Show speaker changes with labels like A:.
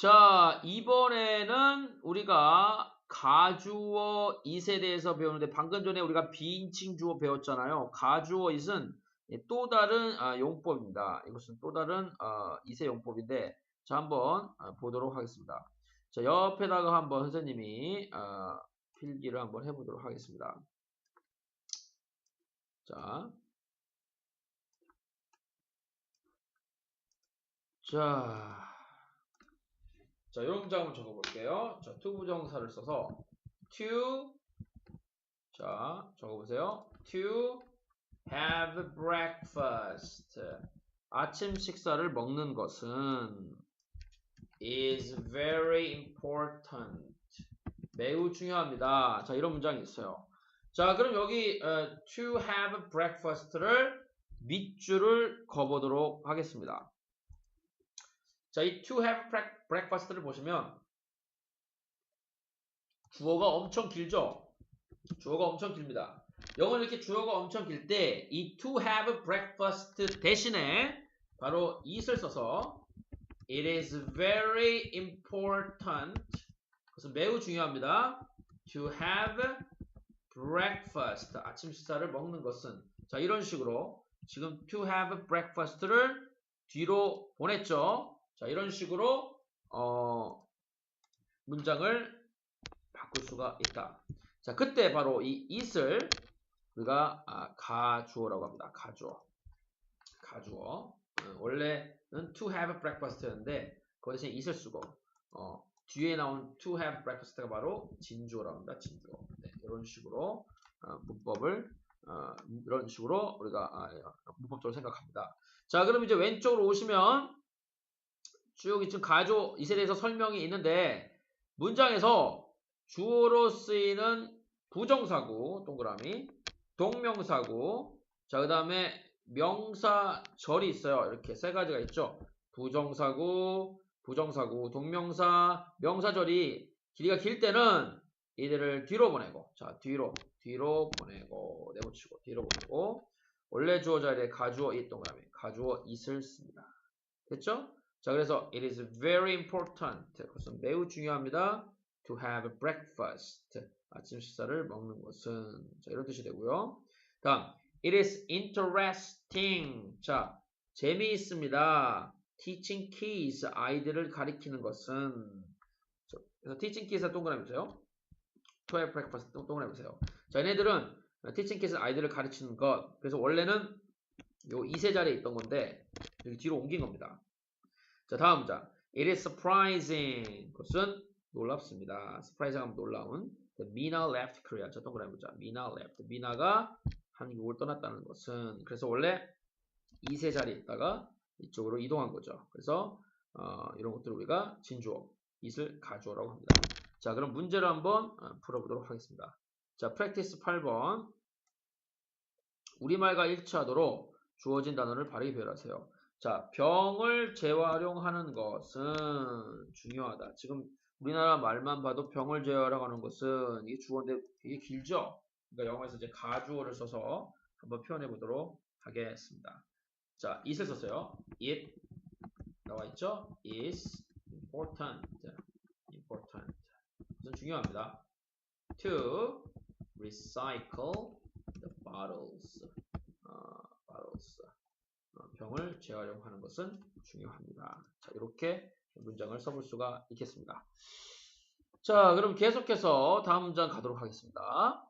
A: 자, 이번에는 우리가 가주어 it에 대해서 배우는데 방금 전에 우리가 비인칭 주어 배웠잖아요. 가주어 it은 또 다른 아, 용법입니다. 이것은 또 다른 어, it의 용법인데 자 한번 어, 보도록 하겠습니다. 자 옆에다가 한번 선생님이 어, 필기를 한번 해보도록 하겠습니다. 자, 자, 자, 이런 문장 한번 적어볼게요. 자, to 부정사를 써서 to, 자, 적어보세요. to have breakfast. 아침 식사를 먹는 것은 is very important. 매우 중요합니다. 자, 이런 문장이 있어요. 자, 그럼 여기 어, to have breakfast를 밑줄을 그어보도록 하겠습니다. 자, 이 to have breakfast를 보시면 주어가 엄청 길죠? 주어가 엄청 길니다. 영어는 이렇게 주어가 엄청 길 때 이 to have breakfast 대신에 바로 it을 써서 it is very important 그것은 매우 중요합니다. to have breakfast 아침 식사를 먹는 것은 자 이런 식으로 지금 to have breakfast를 뒤로 보냈죠. 자 이런 식으로 어, 문장을 바꿀 수가 있다. 자 그때 바로 이 it을 우리가 아, 가주어라고 합니다. 가주어 가주어 어, 원래는 to have breakfast였는데 그 대신에 it을 쓰고 어, 뒤에 나온 to have breakfast가 바로 진주어라고 합니다. 진주어. 네, 이런 식으로 어, 문법을 어, 이런 식으로 우리가 아, 예, 문법적으로 생각합니다. 자, 그럼 이제 왼쪽으로 오시면 쭉 지금 가조 이세 대해서 설명이 있는데 문장에서 주어로 쓰이는 부정사구 동그라미 동명사구 자그 다음에 명사절이 있어요. 이렇게 세 가지가 있죠. 부정사구 부정사구, 동명사, 명사절이 길이가 길 때는 이들을 뒤로 보내고 자 뒤로 뒤로 보내고 내붙이고 뒤로 보내고 원래 주어 자리에 가주어 이 동그라미 가주어 it을 씁니다. 됐죠? 자 그래서 it is very important 그것은 매우 중요합니다. to have breakfast 아침 식사를 먹는 것은 자 이런 뜻이 되고요. 다음 it is interesting 자 재미있습니다. teaching kids 아이들을 가리키는 것은 그래서 teaching kids가 동그라미 보세요. to have breakfast 동그라미 보세요. 자, 얘네들은 teaching kids 아이들을 가르치는 것. 그래서 원래는 요 이세 자리에 있던 건데 여기 뒤로 옮긴 겁니다. 자, 다음 문장. It is surprising. 그것은 놀랍습니다. surprising 하면 놀라운. Mina left Korea. 자, 동그라미 보자. Mina left. 미나가 한국을 떠났다는 것은 그래서 원래 이세 자리에 있다가 이쪽으로 이동한 거죠. 그래서 어, 이런 것들을 우리가 진주어, it을 가주어라고 합니다. 자, 그럼 문제를 한번 어, 풀어보도록 하겠습니다. 자, 프랙티스 8번 우리말과 일치하도록 주어진 단어를 바르게 배열하세요. 자, 병을 재활용하는 것은 중요하다. 지금 우리나라 말만 봐도 병을 재활용하는 것은 이게 주어인데 되게 길죠? 그러니까 영어에서 이제 가주어를 써서 한번 표현해 보도록 하겠습니다. 자, it을 썼어요. it 나와 있죠? is important. important. 무슨 중요합니다. to recycle the bottles. 병을 재활용하는 것은 중요합니다. 자, 이렇게 문장을 써볼 수가 있겠습니다. 자, 그럼 계속해서 다음 문장 가도록 하겠습니다.